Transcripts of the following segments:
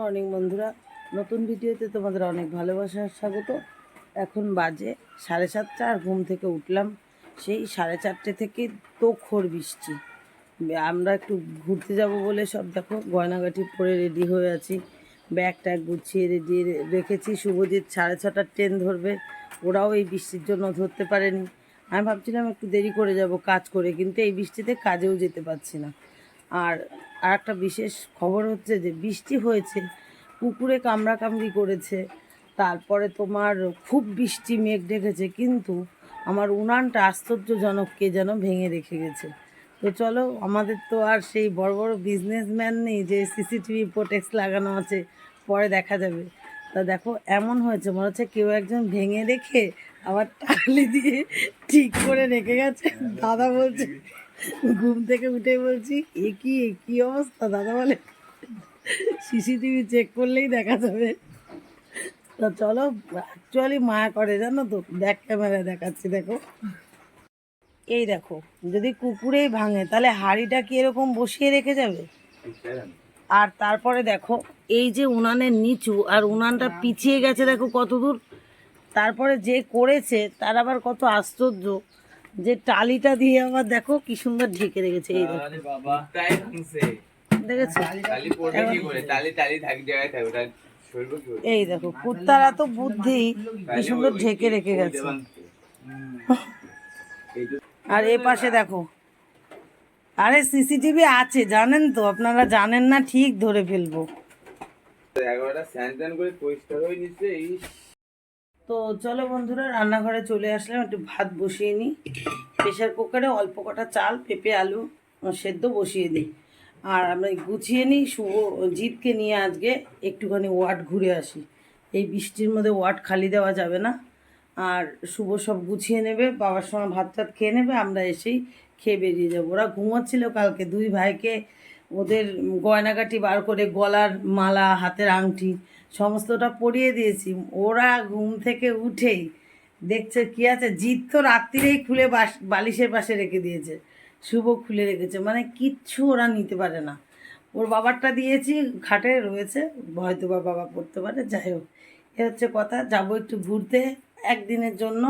Morning বন্ধুরা। নতুন ভিডিওতে তোমাদের অনেক ভালোবাসার স্বাগত। এখন বাজে সাড়ে সাতটা আর ঘুম থেকে উঠলাম। সেই সাড়ে চারটে থেকে তো খোর বৃষ্টি। আমরা একটু ঘুরতে যাব বলে সব দেখো, গয়নাগাটি পরে রেডি হয়ে আছি। ব্যাগ ট্যাগ গুছিয়ে রেডি রেখেছি। শুভজিৎ সাড়ে ছটার ট্রেন ধরবে। ওরাও এই বৃষ্টির জন্য ধরতে পারেনি। আমি ভাবছিলাম একটু দেরি করে যাব কাজ করে, কিন্তু এই বৃষ্টিতে কাজেও যেতে পারছি না। আর আর একটা বিশেষ খবর হচ্ছে যে বৃষ্টি হয়েছে, পুকুরে কামড়াকামড়ি করেছে, তারপরে তোমার খুব বৃষ্টি মেঘ ডেকেছে, কিন্তু আমার উনানটা আশ্চর্যজনক কে যেন ভেঙে রেখে গেছে। তো চলো, আমাদের তো আর সেই বড় বড় বিজনেসম্যান নেই যে সিসিটিভি প্রোটেক্স লাগানো আছে, পরে দেখা যাবে। তা দেখো, এমন হয়েছে, মনে হচ্ছে কেউ একজন ভেঙে রেখে আবার টালি দিয়ে ঠিক করে রেখে গেছে। দাদা বলছে ঘুম থেকে উঠে বলছি, এ কি, এ অবস্থা? দাদা বলে সিসিটিভি চেক করলেই দেখা যাবে। তা চলো অ্যাকচুয়ালি মায়া করে জানো তো ব্যাক ক্যামেরা দেখাচ্ছি, দেখো। এই দেখো, যদি কুকুরেই ভাঙে, তাহলে হাঁড়িটা কি এরকম বসিয়ে রেখে যাবে? আর তারপরে দেখো, এই যে উনানের নিচু, আর উনানটা পিছিয়ে গেছে, দেখো কত দূর তারপরে যে করেছে, তার আবার কত আশ্চর্য। যে টালিটা দিয়ে আবার দেখো কি সুন্দর ঢেকে রেখেছে এই দেখেছ? এই দেখো কুত্তার এত বুদ্ধি কি সুন্দর ঢেকে রেখে গেছে। আর এ পাশে দেখো আরে সিসিটিভি আছে জানেন তো আপনারা জানেন না ঠিক ধরে ফেলব। এগারোটা স্যান করে পরিষ্কার হয়ে নিচ্ছে এই তো চলো বন্ধুরা, রান্নাঘরে চলে আসলাম। একটু ভাত বসিয়ে নিই। প্রেশার কুকারে অল্প কটা চাল, পেঁপে, আলু সেদ্ধ বসিয়ে দিই। আর আমরা গুছিয়ে নিই শুভ জিতকে নিয়ে আজকে একটুখানি ওয়ার্ড ঘুরে আসি। এই বৃষ্টির মধ্যে ওয়ার্ড খালি দেওয়া যাবে না। আর শুভ সব গুছিয়ে নেবে, বাবার সময় ভাত টাত খেয়ে নেবে, আমরা এসেই খেয়ে বেরিয়ে যাব। ওরা ঘুমোচ্ছিল কালকে, দুই ভাইকে ওদের গয়নাগাটি বার করে গলার মালা, হাতের আংটি সমস্তটা পরিয়ে দিয়েছি। ওরা ঘুম থেকে উঠেই দেখছে কি আছে। জিত তো রাত্রিরেই খুলে বালিশের পাশে রেখে দিয়েছে। শুভ খুলে রেখেছে। মানে কিচ্ছু ওরা নিতে পারে না। ওর বাবারটা দিয়েছি, খাটে রয়েছে। হয়তো বা বাবা পড়তে পারে, যাই হোক। এ হচ্ছে কথা। যাব একটু ঘুরতে একদিনের জন্য।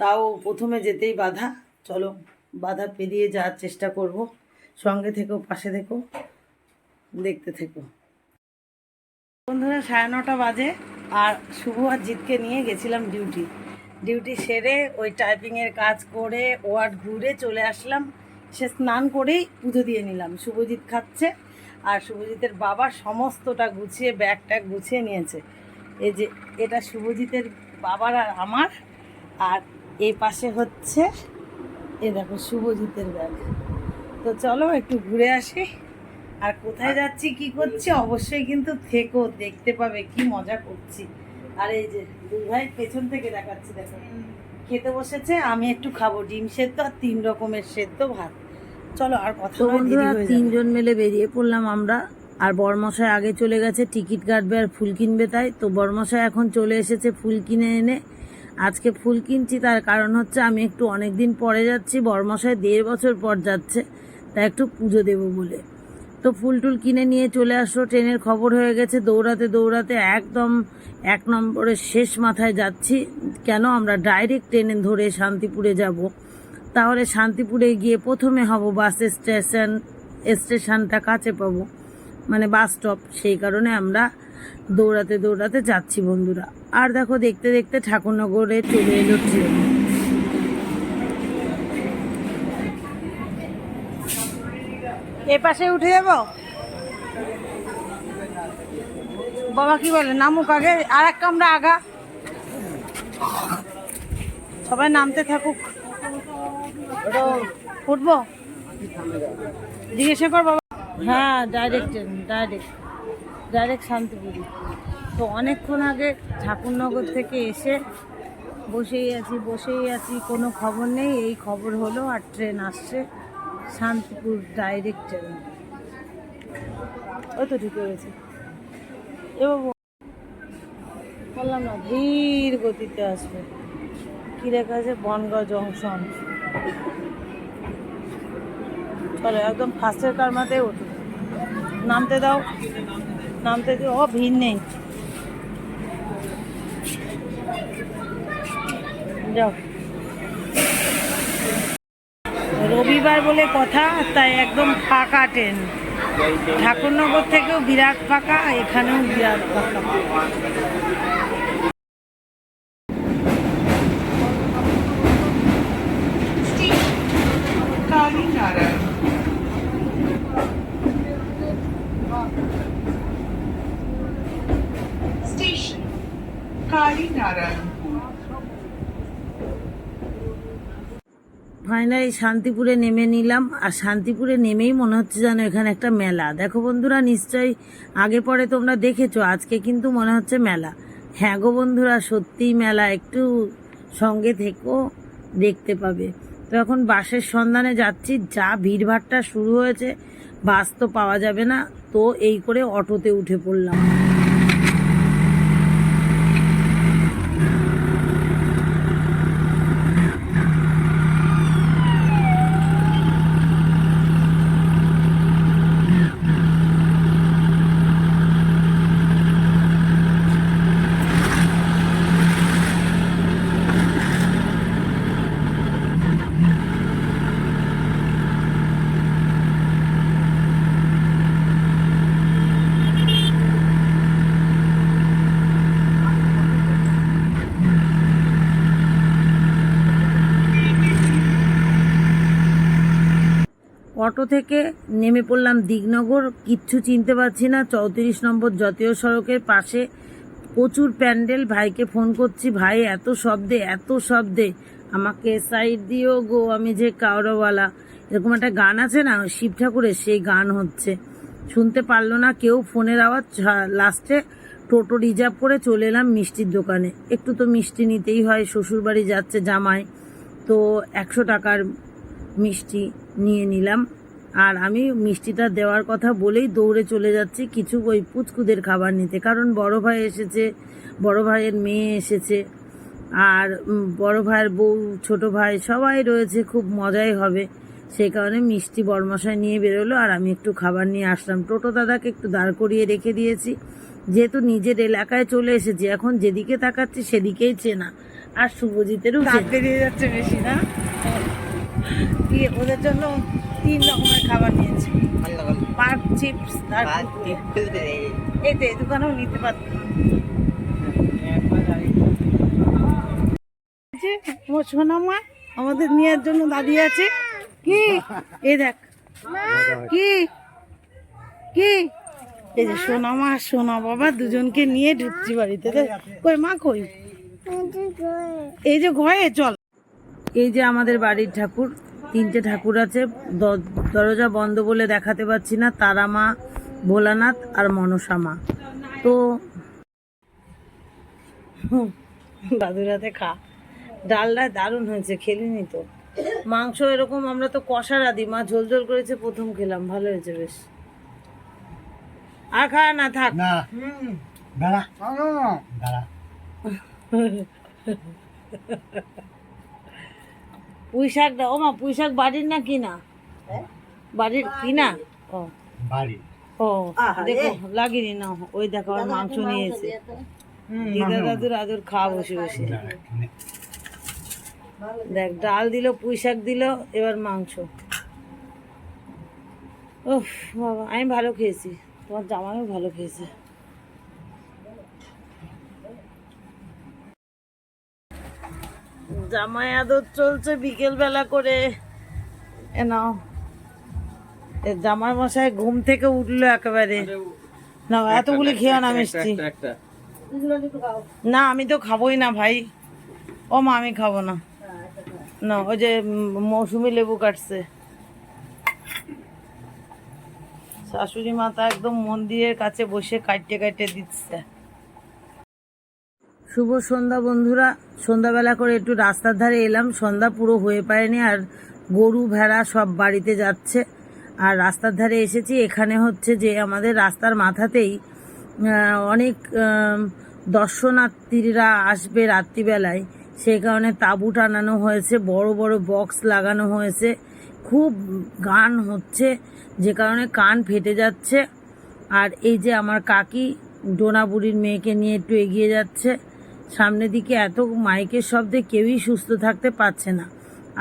তাও প্রথমে যেতেই বাধা। চলো, বাধা পেরিয়ে যাওয়ার চেষ্টা করব। সঙ্গে থেকো, পাশে থেকো, দেখতে থেকো। বন্ধুরা, সাড়ে নটা বাজে আর শুভ আর জিতকে নিয়ে গেছিলাম ডিউটি ডিউটি সেরে ওই টাইপিংয়ের কাজ করে ওয়ার্ড ঘুরে চলে আসলাম। সে স্নান করেই পুজো দিয়ে নিলাম। শুভজিৎ খাচ্ছে আর শুভজিতের বাবা সমস্তটা গুছিয়ে ব্যাগ ট্যাগ গুছিয়ে নিয়েছে। এই যে, এটা শুভজিতের বাবার আর আমার। আর এই পাশে হচ্ছে এ দেখো শুভজিতের ব্যাগ তো চলো একটু ঘুরে আসি। আর কোথায় যাচ্ছি কি করছি অবশ্যই কিন্তু থেকো দেখতে পাবে কি মজা করছি। আর এই যে দুই ভাই পেছন থেকে দেখাচ্ছি দেখো। খেতে বসেছে আমি একটু খাব ডিম সেদ্ধ আর তিন রকমের সেদ্ধ ভাত। চলো আর কথা বন্ধুরা তিনজন মিলে বেরিয়ে পড়লাম আমরা। আর বরমশাই আগে চলে গেছে টিকিট কাটবে আর ফুল কিনবে তাই। তো বরমশাই এখন চলে এসেছে ফুল কিনে এনে। আজকে ফুল কিনছি তার কারণ হচ্ছে আমি একটু অনেক দিন পরে যাচ্ছি। বরমশাই দেড় বছর পর যাচ্ছে তাই একটু পুজো দেবো বলে। তো ফুল টুল কিনে নিয়ে চলে আসলো। ট্রেনের খবর হয়ে গেছে, দৌড়াতে দৌড়াতে একদম এক নম্বরের শেষ মাথায় যাচ্ছি। কেন? আমরা ডাইরেক্ট ট্রেনে ধরে শান্তিপুরে যাব। তাহলে শান্তিপুরে গিয়ে প্রথমে হব বাস স্টেশন, স্টেশনটা কাছে পাবো। মানে বাস স্টপ সেই কারণে আমরা দৌড়াতে দৌড়াতে যাচ্ছি বন্ধুরা। আর দেখো, দেখতে দেখতে ঠাকুরনগরে চলে এলো ট্রেন। এ পাশে উঠে যাব? বাবা কি বলে, নামুক আগে, আর এক কামরা আগা। সবাই নামতে থাকুক। উঠবো? জিজ্ঞেস কর বাবা। হ্যাঁ direct train direct direct Shantipuri. তো অনেকক্ষণ আগে ঠাকুরনগর থেকে এসে বসেই আছি বসেই আছি, কোনো খবর নেই। এই খবর হলো আর ট্রেন আসছে। শান্তিপুর ডাইরেক্ট ট্রেন ওই তো ঢুকে গেছে। বললাম না, ধীর গতিতে আসবে। কি লেখা আছে? বনগাঁ জংশন। চলো, একদম ফার্স্টের কারমাতে ওঠো নামতে দাও। নামতে দিও। ও, ভিড় নেই। যাও। রবিবার বলে কথা তাই একদম ফাঁকা ট্রেন। ঠাকুরনগর থেকেও বিরাট ফাঁকা এখানেও বিরাট ফাঁকা। ফাইনালি শান্তিপুরে নেমে নিলাম। আর শান্তিপুরে নেমেই মনে হচ্ছে যেন এখানে একটা মেলা। দেখো বন্ধুরা, নিশ্চয়ই আগে পরে তোমরা দেখেছ, আজকে কিন্তু মনে হচ্ছে মেলা। হ্যাঁ গো বন্ধুরা, সত্যিই মেলা, একটু সঙ্গে থেকেও দেখতে পাবে। তো এখন বাসের সন্ধানে যাচ্ছি, যা ভিড়ভাড়টা শুরু হয়েছে, বাস তো পাওয়া যাবে না, তো এই করে অটোতে উঠে পড়লাম। অটো থেকে নেমে পড়লাম দিগনগর। কিচ্ছু চিনতে পারছি না। চৌত্রিশ নম্বর জাতীয় সড়কের পাশে প্রচুর প্যান্ডেল। ভাইকে ফোন করছি, ভাই, এত শব্দে এত শব্দে। আমাকে সাইড দিও গো, আমি যে কাউরওয়ালা এরকম একটা গান আছে না, শিব ঠাকুরের, সেই গান হচ্ছে। শুনতে পারল না কেউ। ফোনের আওয়াজ লাস্টে টোটো রিজার্ভ করে চলে এলাম মিষ্টির দোকানে। একটু তো মিষ্টি নিতেই হয়, শ্বশুরবাড়ি যাচ্ছে জামাই। তো একশো টাকার মিষ্টি নিয়ে নিলাম। আর আমি মিষ্টিটা দেওয়ার কথা বলেই দৌড়ে চলে যাচ্ছি কিছু ওই পুচকুদের খাবার নিতে। কারণ বড় ভাই এসেছে বড় ভাইয়ের মেয়ে এসেছে আর বড় ভাইয়ের বউ ছোট ভাই সবাই রয়েছে খুব মজাই হবে। সেই কারণে মিষ্টি বরমশাই নিয়ে বেরোলো আর আমি একটু খাবার নিয়ে আসলাম। টোটো দাদাকে একটু দাঁড় করিয়ে রেখে দিয়েছি। যেহেতু নিজের এলাকায় চলে এসেছি এখন যেদিকে তাকাচ্ছি সেদিকেই চেনা। আর শুভজিতেরও। বেরিয়ে যাচ্ছে বেশি না? ওদের জন্য তিন রকমের খাবার নিয়েছি। পার্ক চিপস আর কুরকুরে। এই তো এই। দোকানেও নিতে পারত আমার সোনা মা আমাদের নেওয়ার জন্য দাঁড়িয়ে আছে। কি? এ দেখ। কি? কি? এই যে সোনা মা সোনা বাবা দুজনকে নিয়ে ঢুকছি বাড়িতে। দেখ। কই মা কই? এই যে ঘরে চল। এই যে আমাদের বাড়ির ঠাকুর। তিনটে ঠাকুর আছে। দ- দরজা বন্ধ বলে দেখাতে পাচ্ছি না। তারা মা ভোলানাথ আর মনসা মা। তো দাদুর হাতে খা। ডালটা দারুণ হয়েছে খেলিনি তো। মাংস এরকম আমরা তো কষারা দিই মা ঝোল ঝোল করেছে প্রথম খেলাম। ভালো হয়েছে বেশ। আর খা না থাক। না। দাঁড়া। দাঁড়া। পুঁই শাকটা ও মা পুঁই শাক বাড়ির না? কিনা বাড়ির কিনা ও। বাড়ি। ও দেখো লাগিনি না ওই দেখো আর মাংস নিয়েছে। দিদা দাদুর আদুর খাওয়া বসে বসে। দেখ ডাল দিল পুঁই শাক দিল এবার মাংস। উফ বাবা আমি ভালো খেয়েছি। তোমার জামাইও ভালো খেয়েছে। জামাই আদর চলছে বিকেল বেলা করে এ নাও এ জামাই মশাই ঘুম থেকে উঠল একেবারে। না এতগুলি খেয়ে না মিষ্টি। একটা না আমি তো খাবোই না ভাই। ও মা আমি খাব না। না ওই যে মৌসুমি লেবু কাটছে। শাশুড়ি মাতা একদম মন্দিরের কাছে বসে কাটতে কাটতে দিচ্ছে। শুভ সন্ধ্যা বন্ধুরা। সন্ধ্যাবেলা করে একটু রাস্তার ধারে এলাম। সন্ধ্যা পুরো হয়ে পারেনি আর গরু, ভেড়া সব বাড়িতে যাচ্ছে। আর রাস্তার ধারে এসেছি। এখানে হচ্ছে যে আমাদের রাস্তার মাথাতেই অনেক দর্শনার্থীরা আসবে রাত্রিবেলায়। সেই কারণে তাঁবু টানানো হয়েছে, বড় বড় বক্স লাগানো হয়েছে। খুব গান হচ্ছে, যে কারণে কান ফেটে যাচ্ছে। আর এই যে আমার কাকি, ডোনাবুড়ির মেয়েকে নিয়ে একটু এগিয়ে যাচ্ছে। সামনের দিকে এত মাইকের শব্দে কেউই সুস্থ থাকতে পারছে না।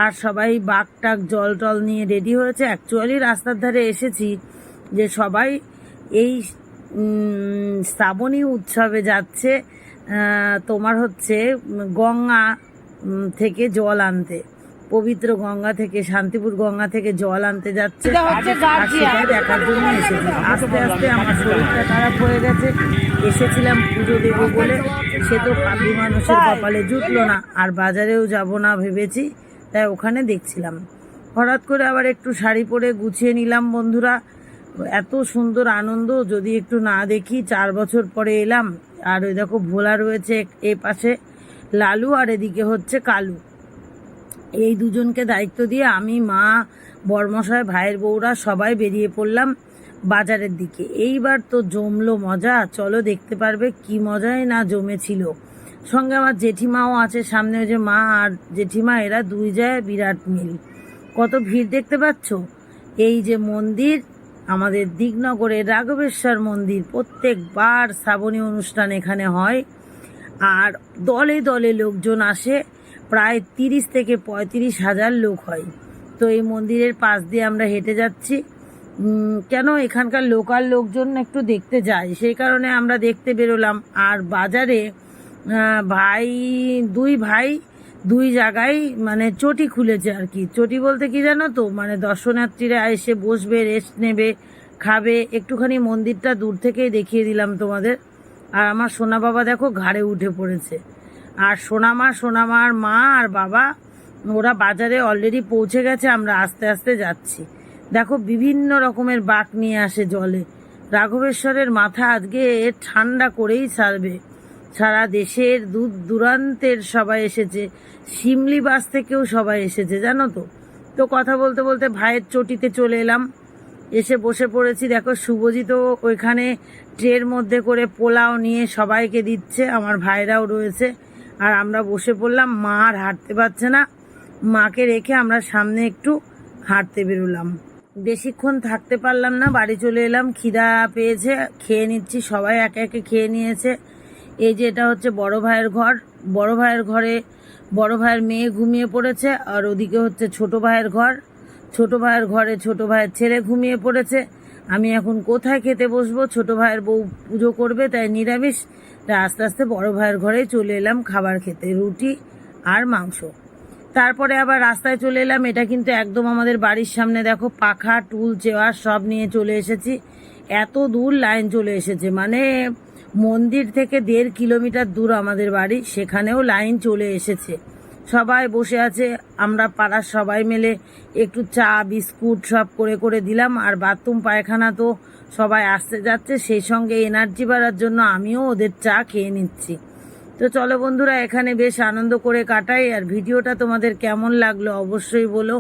আর সবাই বাঘ টাক জল টল নিয়ে রেডি হয়েছে। অ্যাকচুয়ালি রাস্তার ধারে এসেছি যে সবাই এই শ্রাবণী উৎসবে যাচ্ছে তোমার হচ্ছে গঙ্গা থেকে জল আনতে। পবিত্র গঙ্গা থেকে শান্তিপুর গঙ্গা থেকে জল আনতে যাচ্ছে। সেটাই দেখার জন্য এসেছি। আস্তে আস্তে আমার শরীরটা খারাপ হয়ে গেছে। এসেছিলাম পুজো দেবো বলে। সে তো পাপি মানুষের কপালে জুটলো না। আর বাজারেও যাব না ভেবেছি তাই ওখানে দেখছিলাম। হঠাৎ করে আবার একটু শাড়ি পরে গুছিয়ে নিলাম বন্ধুরা। এত সুন্দর আনন্দ যদি একটু না দেখি চার বছর পরে এলাম। আর ওই দেখো ভোলা রয়েছে এ পাশে লালু আর এদিকে হচ্ছে কালু। এই দুজনকে দায়িত্ব দিয়ে আমি মা বর্মশায় ভাইয়ের বউরা সবাই বেরিয়ে পড়লাম। বাজারের দিকে। এইবার তো জমলো মজা। চলো দেখতে পারবে কি মজাই না জমেছিল। সঙ্গে আমার জেঠিমাও আছে সামনে, ওই যে মা আর জেঠিমা, এরা দুই যায় বিরাট মিল। কত ভিড় দেখতে পাচ্ছ? এই যে মন্দির, আমাদের দিগনগরের রাঘবেশ্বর মন্দির। প্রত্যেকবার শ্রাবণী অনুষ্ঠান এখানে হয়। আর দলে দলে লোকজন আসে। প্রায় তিরিশ থেকে পঁয়ত্রিশ হাজার লোক হয়। তো এই মন্দিরের পাশ দিয়ে আমরা হেঁটে যাচ্ছি। কেন এখানকার লোকাল লোকজন একটু দেখতে যায়? সেই কারণে আমরা দেখতে বেরোলাম। আর বাজারে ভাই, দুই ভাই দুই জায়গায় মানে চটি খুলেছে আর কি। চটি বলতে কি জানো তো? মানে দর্শনার্থীরা এসে বসবে রেস্ট নেবে, খাবে। একটুখানি মন্দিরটা দূর থেকেই দেখিয়ে দিলাম তোমাদের। আর আমার সোনা বাবা দেখো ঘাড়ে উঠে পড়েছে। আর সোনামা, সোনামার মা আর বাবা, ওরা বাজারে অলরেডি পৌঁছে গেছে, আমরা আস্তে আস্তে যাচ্ছি। দেখো, বিভিন্ন রকমের বাক নিয়ে আসে জলে। রাঘবেশ্বরের মাথা আজকে ঠান্ডা করেই ছাড়বে। সারা দেশের দূর দূরান্তের সবাই এসেছে। শিমলি বাস থেকেও সবাই এসেছে, জানো তো? তো কথা বলতে বলতে ভাইয়ের চটিতে চলে এলাম। এসে বসে পড়েছি। দেখো, শুভজিৎ ওইখানে ট্রের মধ্যে করে পোলাও নিয়ে সবাইকে দিচ্ছে, আমার ভাইরাও রয়েছে। আর আমরা বসে পড়লাম, মা আর হাঁটতে পারছে না। মাকে রেখে আমরা সামনে একটু হাঁটতে বেরোলাম। বেশিক্ষণ থাকতে পারলাম না, বাড়ি চলে এলাম, খিদা পেয়েছে, খেয়ে নিচ্ছি, সবাই একে একে খেয়ে নিয়েছে। এই যে এটা হচ্ছে বড় ভাইয়ের ঘর, বড় ভাইয়ের ঘরে বড় ভাইয়ের মেয়ে ঘুমিয়ে পড়েছে, আর ওদিকে হচ্ছে ছোট ভাইয়ের ঘর। ছোট ভাইয়ের ঘরে ছোট ভাইয়ের ছেলে ঘুমিয়ে পড়েছে। আমি এখন কোথায় খেতে বসবো? ছোট ভাইয়ের বউ পুজো করবে, তাই নিরামিষ। তাই আস্তে আস্তে বড় ভাইয়ের ঘরে চলে এলাম, খাবার খেতে, রুটি আর মাংস। তারপরে আবার রাস্তায় চলে এলাম। এটা কিন্তু একদম আমাদের বাড়ির সামনে, দেখো, পাখা, টুল, চেয়ার সব নিয়ে চলে এসেছি। এত দূর লাইন চলে এসেছে। মানে মন্দির থেকে দেড় কিলোমিটার দূর আমাদের বাড়ি, সেখানেও লাইন চলে এসেছে। সবাই বসে আছে, আমরা পাড়ার সবাই মিলে একটু চা, বিস্কুট সব করে করে দিলাম। আর বাথরুম, পায়খানা তো সবাই আসতে যাচ্ছে। সেই সঙ্গে এনার্জি বাড়ার জন্য আমিও ওদের চা খেয়ে নিচ্ছি। তো চলো বন্ধুরা, এখানে বেশ আনন্দ করে কাটাই। আর ভিডিওটা তোমাদের কেমন লাগল অবশ্যই বলো।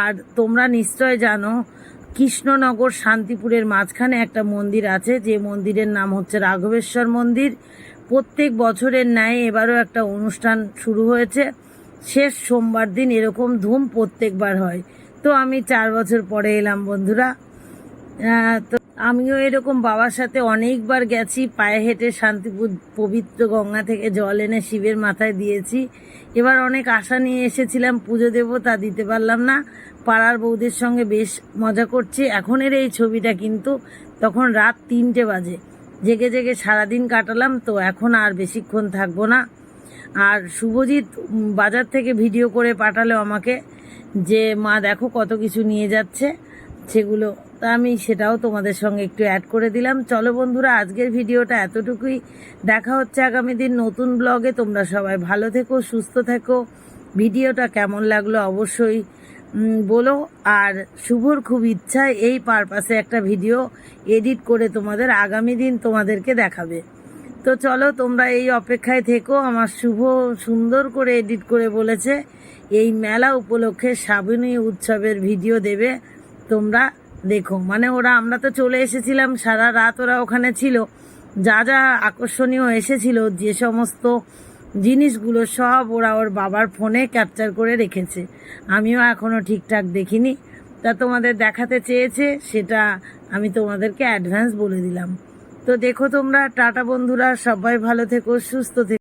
আর তোমরা নিশ্চয় জানো, কৃষ্ণনগর শান্তিপুরের মাঝখানে একটা মন্দির আছে, যে মন্দিরের নাম হচ্ছে রাঘবেশ্বর মন্দির। প্রত্যেক বছরের ন্যায় এবারও একটা অনুষ্ঠান শুরু হয়েছে। শেষ সোমবার দিন এরকম ধুম প্রত্যেকবার হয়। তো আমি চার বছর পরে এলাম বন্ধুরা। তো আমিও এরকম বাবার সাথে অনেকবার গেছি, পায়ে হেঁটে শান্তিপুর পবিত্র গঙ্গা থেকে জল এনে শিবের মাথায় দিয়েছি। এবার অনেক আশা নিয়ে এসেছিলাম, পুজো দেব তা দিতে পারলাম না। পাড়ার বৌদের সঙ্গে বেশ মজা করছি। এখনের এই ছবিটা কিন্তু তখন রাত তিনটে বাজে। জেগে জেগে সারাদিন কাটালাম, তো এখন আর বেশিক্ষণ থাকব না। আর শুভজিৎ বাজার থেকে ভিডিও করে পাঠালো আমাকে যে, মা দেখো কত কিছু নিয়ে যাচ্ছে। সেগুলো তা আমি সেটাও তোমাদের সঙ্গে একটু অ্যাড করে দিলাম। চলো বন্ধুরা, আজকের ভিডিওটা এতটুকুই। দেখা হচ্ছে আগামী দিন নতুন ব্লগে তোমরা সবাই ভালো থেকো, সুস্থ থেকো। ভিডিওটা কেমন লাগল অবশ্যই বলো। আর শুভর খুব ইচ্ছা এই পারপাসে একটা ভিডিও এডিট করে তোমাদের আগামী দিন তোমাদেরকে দেখাবে। তো চলো, তোমরা এই অপেক্ষায় থেকো। আমার শুভ সুন্দর করে এডিট করে বলেছে, এই মেলা উপলক্ষে শ্রাবণী উৎসবের ভিডিও দেবে। তোমরা দেখো মানে ওরা, আমরা তো চলে এসেছিলাম, সারা রাত ওরা ওখানে ছিল। যা যা আকর্ষণীয় এসেছিল, যে সমস্ত জিনিসগুলো সব ওরা ওর বাবার ফোনে ক্যাপচার করে রেখেছে। আমিও এখনও ঠিকঠাক দেখিনি। তা তোমাদের দেখাতে চেয়েছে, সেটা আমি তোমাদেরকে অ্যাডভান্স বলে দিলাম। তো দেখো তোমরা, টাটা বন্ধুরা, সবাই ভালো থেকো, সুস্থ থেকো।